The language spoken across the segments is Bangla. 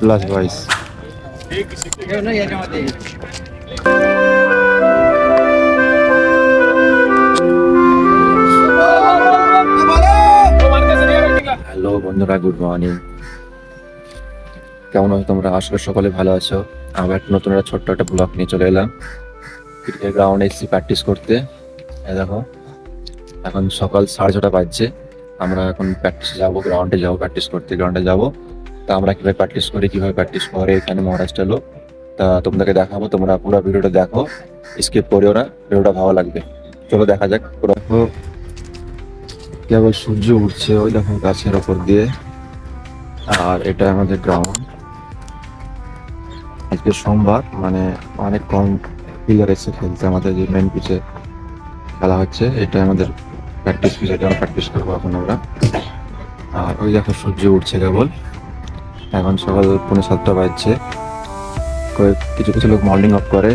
প্লাস বয়স হ্যালো বন্ধুরা গুড মর্নিং কেমন আছো তোমরা? আসলে সকলে ভালো আছো। আবার একটা নতুন একটা ছোট্ট একটা ব্লগ নিয়ে চলে এলাম। ক্রিকেট গ্রাউন্ডে এসেছি প্র্যাকটিস করতে। দেখো, এখন সকাল সাড়ে ছটা বাজছে। আমরা এখন প্র্যাকটিসে যাব গ্রাউন্ডে যাব প্র্যাকটিস করতে। গ্রাউন্ডে যাব। তা আমরা কীভাবে প্র্যাকটিস করি, কীভাবে প্র্যাকটিস করে, এখানে মহারাষ্ট্র লোক। তা তোমাদেরকে দেখাবো, তোমরা পুরো ভিডিওটা দেখো স্কিপ করিও না, ভিডিওটা ভালো লাগবে। চলো দেখা যাক, পুরো কেবল সূর্য উঠছে ওই দেখো গাছের ওপর দিয়ে। আর এটা আমাদের গ্রাউন্ড আজকে সোমবার মানে অনেক কম প্লেয়ার এসে খেলতে আমাদের যে মেন পিচে খেলা হচ্ছে এটা আমাদের প্র্যাকটিস পিচ এটা প্র্যাকটিস করব এখন আমরা। আর ওই দেখো সূর্য উঠছে কেবল। এখন সকাল পৌনে সাতটা বাজছে। কিছু কিছু লোক মর্নিং অফ করে।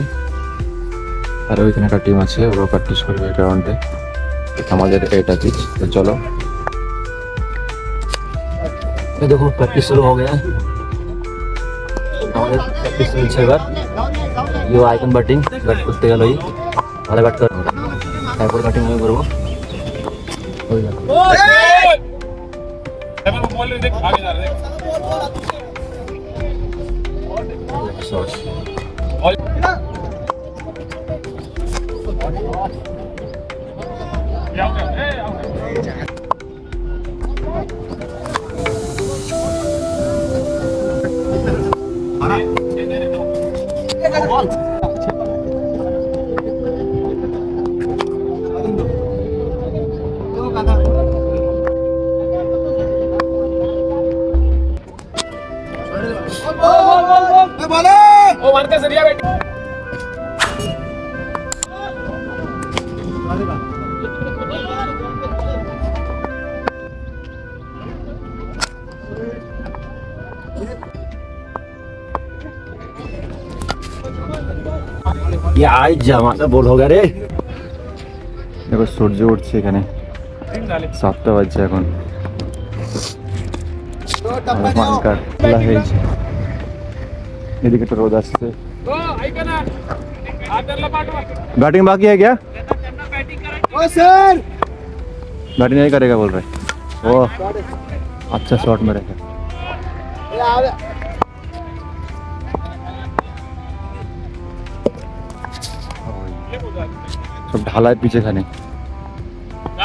আর ওইখানে একটা টিম আছে, ওরাও প্র্যাকটিস করবে গ্রাউন্ডে আমাদের এটা পিচ তো চলো। দেখো প্র্যাকটিস শুরু হয়ে গেছে। আমাদের প্র্যাকটিস চলছে এবার। ইউ আইকন ব্যাটিং ব্যাট করতে গেলই ভালো ব্যাট করব তারপর ব্যাটিং আমি করব। হয়ে গেল একশো আশি Yeah, okay. Hey, okay. করতেছে রিয়া ভাই আজ জামাটা বল হোক রে। দেখো সূর্য উঠছে এখানে। সাতটা বাজছে এখন। হয়েছে। এদিকে তো রোদ আসছে बैटिंग बाकी है क्या सर बैटिंग नहीं करेगा बोल रहे ओ अच्छा शॉट में रहेगा সব ঢালাই পিচ এখানে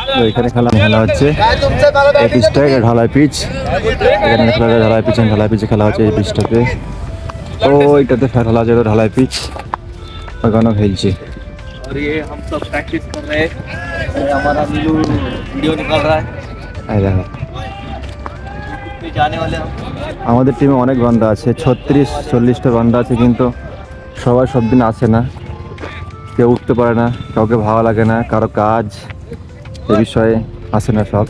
তো এখানে খেলা খেলা হচ্ছে এই পিচটা এটা ঢালাই পিচ এখানে খেলা হয় ঢালাই পিচ ঢালাই পিচে খেলা হচ্ছে এই পিচটাতে তো এইটাতে খেলা হচ্ছে এটা ঢালাই পিচ ওখানেও খেলছে और ये हम सब प्रैक्टिस कर रहे हैं ये हमारा नीलू वीडियो निकाल रहा है এই দেখো पे जाने वाले हम আমাদের টিমে অনেক বান্দা আছে ছত্রিশ চল্লিশটা বান্দা আছে কিন্তু সবাই সব দিন আসে না কেউ উঠতে পারে না কাউকে ভালো লাগে না কারো কাজ এ বিষয়ে আসে না সব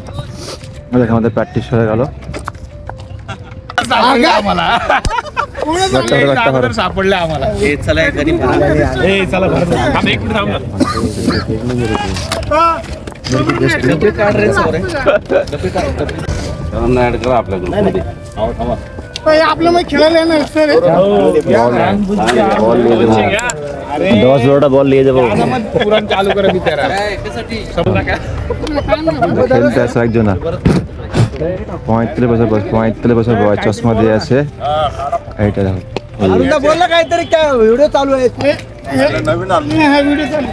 দেখ আমাদের প্র্যাকটিস হয়ে গেল अगोदर सापडलं आम्हाला. हे चला एखादी एक मिनिट थांबला आपल्या ग्रुपमध्ये आपलं खेळायला बॉल ले जाऊ पुरण चालू करा एक পঁয়ত্রিশ বছর বয়স পঁয়ত্রিশ বছর বয়স চশমা দিয়ে আছে এইটা দেখো এই बोलला काहीतरी काय व्हिडिओ चालू आहे हा व्हिडिओ चालू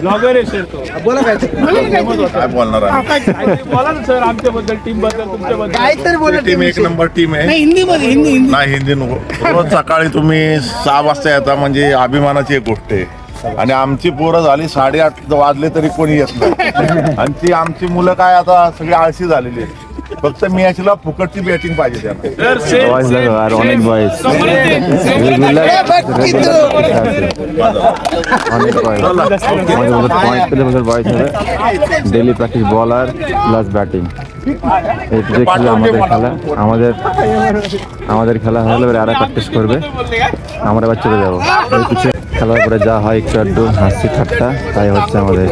ब्लॉगर आहे सर तो बोला काहीतरी काय बोलणार आहे काहीतरी बोला ना सर आमच्याबद्दल टीम बद्दल तुमच्याबद्दल काहीतरी बोला टीम एक नंबर टीम आहे नाही हिंदी मध्ये हिंदी हिंदी नाही हिंदी नको रोज सकाळी तुम्ही सहा वाजता येता म्हणजे अभिमानाची एक गोष्ट आहे आणि आमची पोरं झाली साडेआठ वाजले तरी कोणी येत नाही आणि ती आमची मुलं काय आता सगळी आळशी झालेली आहेत फक्त मॅचला फुकटची बॅटिंग पाहिजे त्यांना सर सेम বয়স দেখো আর অনেক বয়স রেগুলার অনেক বয়স আমাদের মতো পঁয়ত্রিশ বছর বয়স হবে ডেলি প্র্যাকটিস বলার প্লাস ব্যাটিং এইটা যে খেলা আমাদের খেলা আমাদের আমাদের খেলা হলে এবার আরো প্র্যাকটিস করবে আমরা এবার চলে যাবো ওই পিছে খেলার পরে যা হয় একটু একটু হাসি ঠাট্টা তাই হচ্ছে আমাদের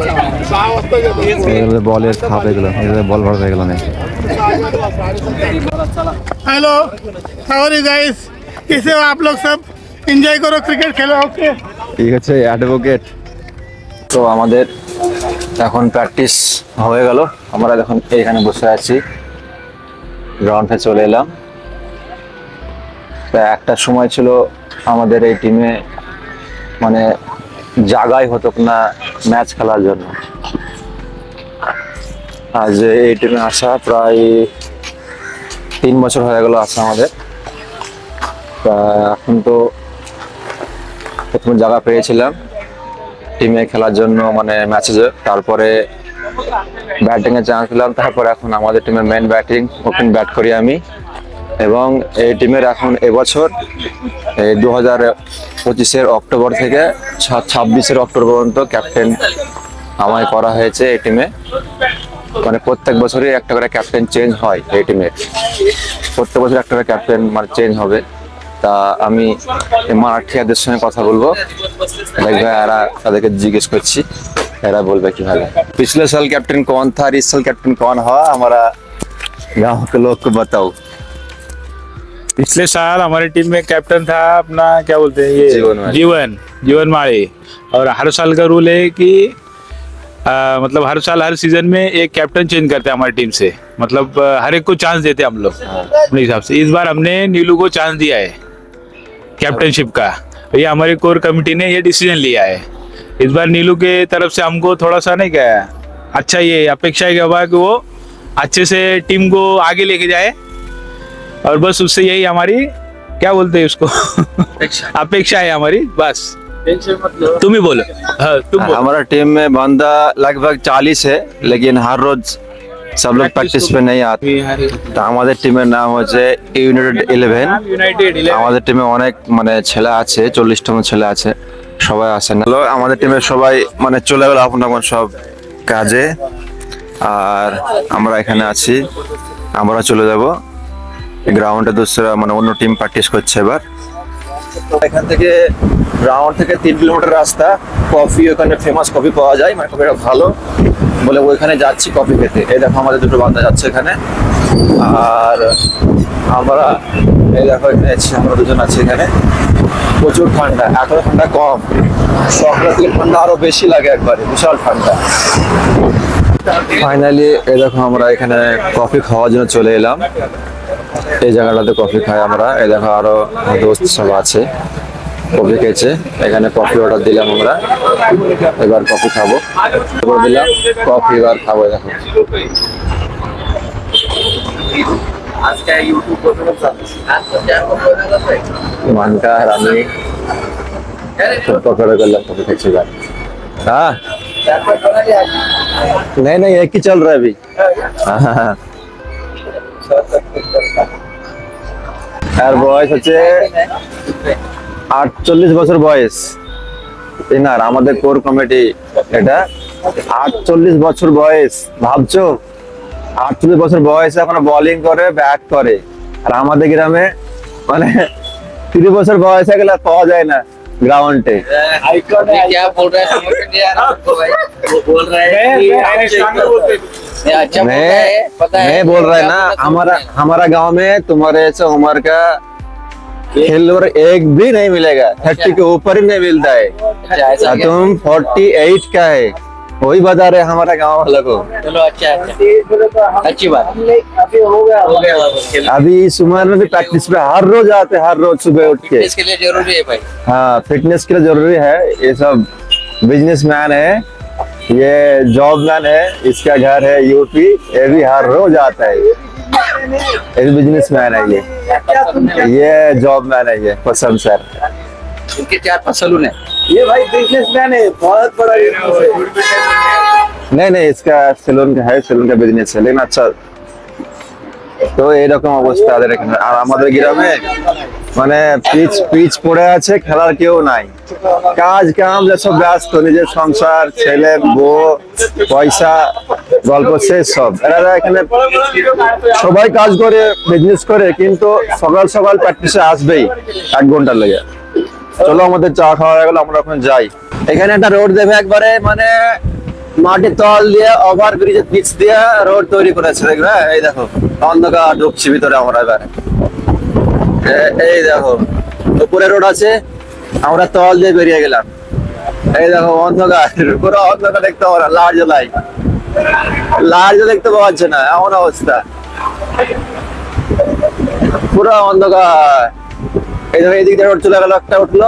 এগুলো বলের খাপ এগুলো এগুলো বল ভরা হয়ে গেল না hello how are you guys कैसे हो आप लोग सब एंजॉय करो क्रिकेट खेलो ओके ঠিক আছে অ্যাডভোকেট তো আমাদের এখন প্র্যাকটিস হয়ে গেল আমরা এখন এইখানে বসে আছি গ্রাউন্ডে চলে এলাম তা একটা সময় ছিল আমাদের এই টিমে মানে জাগাই হতো না ম্যাচ খেলার জন্য আজ এই টিমে আসা প্রায় তিন বছর হয়ে গেল আসা আমাদের। তা এখন তো প্রথমে জায়গা পেয়েছিলাম টিমে খেলার জন্য মানে ম্যাচে তারপরে ব্যাটিং এ চান্স পেলাম, তারপরে এখন আমাদের টিমের মেন ব্যাটিং ওপেন ব্যাট করি আমি। এবং এই টিমের এখন এবছর, এই দু হাজার পঁচিশের অক্টোবর থেকে ছাব্বিশের অক্টোবর পর্যন্ত ক্যাপ্টেন আমায় করা হয়েছে এই টিমে মানে প্রত্যেক বছরই একটা করে ক্যাপ্টেন চেঞ্জ হয় এই টিমের প্রত্যেক বছর একটা করে ক্যাপ্টেন মানে চেঞ্জ হবে তা আমি এই মারাঠিয়াদের সঙ্গে কথা বলবো দেখবে এরা তাদেরকে জিজ্ঞেস করছি এরা বলবে কিভাবে पिछले साल कैप्टन कौन था और इस साल कैप्टन कौन हुआ हमारा गांव के लोग को बताओ पिछले साल हमारी टीम में कैप्टन था अपना क्या बोलते हैं ये जीवन माली। जीवन जीवन माली और हर साल का रूल है कि आ, मतलब हर साल हर सीज़न में एक कैप्टन चेंज करते हैं हमारी टीम से। मतलब हर एक को चांस देते हैं हम लोग। अपने हिसाब से। इस बार हमने नीलू को चांस दिया है कैप्टनशिप का। ये हमारी कोर कमेटी ने ये डिसीज़न लिया है। इस बार नीलू के तरफ़ से हमको थोड़ा सा नहीं क्या अच्छा ये अपेक्षा है कि हुआ कि वो अच्छे से टीम को आगे लेके जाए। और बस उससे यही हमारी क्या बोलते हैं उसको? अपेक्षा है हमारी बस। तुम ही बोलो हाँ तुम बोलो हमारा टीम में बंदा लगभग चालीस है लेकिन हर रोज सब लोग प्रैक्टिस पे नहीं आते তো আমাদের টিমের নাম হচ্ছে ইউনাইটেড ইলেভেন यूनाइटेड আমাদের টিমে অনেক মানে ছেলে আছে চল্লিশটা মতো ছেলে আছে সবাই আসে না হ্যালো, আমাদের টিমের সবাই মানে চলে গেল আপন আপন সব কাজে আর আমরা এখানে আছি আমরা চলে যাব গ্রাউন্ডে দোসরা মানে অন্য টিম প্র্যাকটিস করছে এবার এখান থেকে গ্রাউন্ড থেকে তিন কিলোমিটার রাস্তা, কফি ওখানে ফেমাস কফি পাওয়া যায় মানে কফিটা ভালো বলে ওইখানে যাচ্ছি কফি খেতে। এই দেখো আমাদের দুটো বান্ধা যাচ্ছে এখানে। আর আমরা, এই দেখো এখানে আছি, আমরা দুজন আছি এখানে। প্রচুর ঠান্ডা এত ঠান্ডা কম। সকালের থেকে ঠান্ডা আরও বেশি লাগে একবারে, বিশাল ঠান্ডা। ফাইনালি দেখো আমরা এখানে কফি খাওয়ার জন্য চলে এলাম। এই জায়গাটাতে কফি খাই আমরা এই দেখো আরো দোস্ত সব আছে কফি খেয়েছে এখানে কফি অর্ডার দিলাম আমরা এবার কফি খাবো করে দিলাম কফি এবার খাবো এই দেখো आज काय युट्यूब वर आज त्या মানকা আর আমি সব পকড়ে করলাম কফি খাচ্ছি এবার हाँ नहीं नहीं एक ही चल रहा है अभी हाँ, আর বয়স হচ্ছে আটচল্লিশ বছর বয়স। এনার আমাদের কোর কমিটি এটা। আটচল্লিশ বছর বয়স, ভাবছ? আটচল্লিশ বছর বয়সে এখন বোলিং করে ব্যাট করে। আর আমাদের গ্রামে মানে তিরিশ বছর বয়স হয়ে গেলে পাওয়া যায় না। ग्राउंड पे। क्या बोल रहा है? समझ नहीं आ रहा भाई। बोल रहा है अच्छा मैं पता है मैं बोल रहा है ना हमारा हमारा गाँव में तुम्हारे ऐसे उम्र का खेलवर एक भी नहीं मिलेगा। अच्छा। थर्टी के ऊपर ही नहीं मिलता है। अच्छा, तुम फोर्टी एट का है। वही बता रहे हमारा गाँव वालों को। चलो अच्छा अच्छा। अच्छी बात। अभी हो गया हो गया अभी इस उम्र में भी प्रैक्टिस पे हर रोज आते हैं, हर रोज सुबह उठ के। इसके लिए ज़रूरी है भाई। हाँ फिटनेस के लिए ज़रूरी है ये सब बिज़नेस मैन है ये जॉब मैन है इसका घर है यूपी ये भी हर रोज आता है ये। भी बिजनेसमैन है ये। ये जॉब मैन है ये पसंद सर। इनके चार पांच सलून है नहीं नहीं इसका सैलून का है सैलून का बिजनेस है लेकिन अच्छा তো এরকম অবস্থা আমাদের এখানে আর আমাদের গ্রামে মানে পিচ পিচ পড়ে আছে খেলার কেউ নাই কাজ কাম যেসব ব্যস্ত নিজের সংসার ছেলে বউ পয়সা গল্প শেষ সব এরা এখানে সবাই কাজ করে বিজনেস করে কিন্তু সকাল সকাল প্র্যাকটিসে আসবেই এক ঘন্টার লেগে চলো আমাদের চা খাওয়া হয়ে গেলো, আমরা ওখানে যাই। এখানে একটা রোড দেবে একবারে মানে মাটির তল দিয়ে ওভার ব্রিজের পিচ দিয়ে রোড তৈরি করেছে, দেখবে? এই দেখো, অন্ধকার ঢুকছি ভিতরে আমরা এবার। এই দেখো, উপরে রোড আছে, আমরা তল দিয়ে বেরিয়ে গেলাম। এই দেখো, অন্ধকার, পুরো অন্ধকার দেখতে না, লাল জ্বলাই। লাল জ্বলে দেখতে পাওয়া যাচ্ছে না, এমন অবস্থা। পুরো অন্ধকার। এই দেখো এইদিকে রোড চলে গেল, একটা উঠল।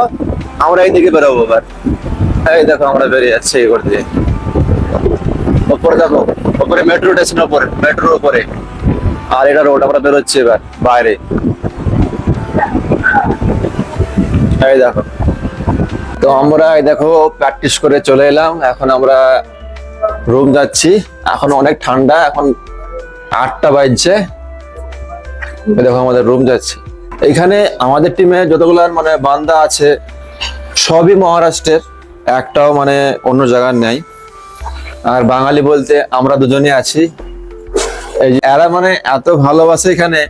আমরা এইদিকে বেরোবো এবার। এই দেখো, আমরা বেরিয়ে যাচ্ছি এই করে দিয়ে। ওপরে দেখো, ওপরে মেট্রো স্টেশন ওপরে মেট্রোর উপরে আর এটা রোড আমরা বেরোচ্ছি এবার, বাইরে। এই দেখো। তো আমরা এই দেখো প্র্যাকটিস করে চলে এলাম। এখন আমরা রুম যাচ্ছি। এখন অনেক ঠান্ডা, এখন আটটা বাজছে। দেখো, আমাদের রুম যাচ্ছে। এখানে আমাদের টিমে যতগুলো মানে বান্দা আছে, সবই মহারাষ্ট্রের, একটাও মানে অন্য জায়গার নেই। আর বাঙালি বলতে আমরা দুজনই আছি। এই এরা মানে এত ভালোবাসে এখানে,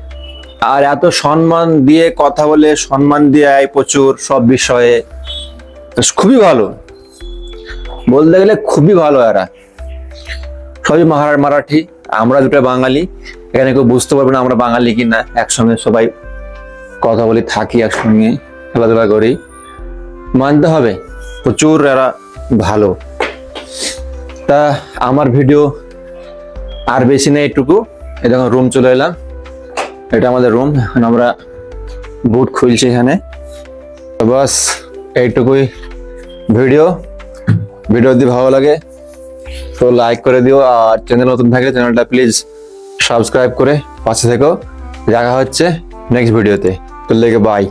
আর এত সম্মান দিয়ে কথা বলে, সম্মান দিয়ে প্রচুর সব বিষয়ে। খুবই ভালো। বলতে গেলে খুবই ভালো এরা। সবই মারাঠি, আমরা দুটো বাঙালি। এখানে কেউ বুঝতে পারবে না আমরা বাঙালি কি না একসঙ্গে সবাই কথা বলি, থাকি একসঙ্গে খেলাধুলা করি। মানতে হবে, প্রচুর এরা ভালো। তা আমার ভিডিও আর বেশি নেই এটুকু। দেখুন রুম চলে এলাম। এটা আমাদের রুম এখন আমরা বুট খুলছি এখানে। বাস, এইটুকুই ভিডিও। ভিডিও যদি ভালো লাগে, তো লাইক করে দিও। আর চ্যানেল নতুন থাকলে চ্যানেলটা প্লিজ সাবস্ক্রাইব করে পাশে থেকো। দেখা হচ্ছে। নেক্সট ভিডিওতে তো। লেগে বাই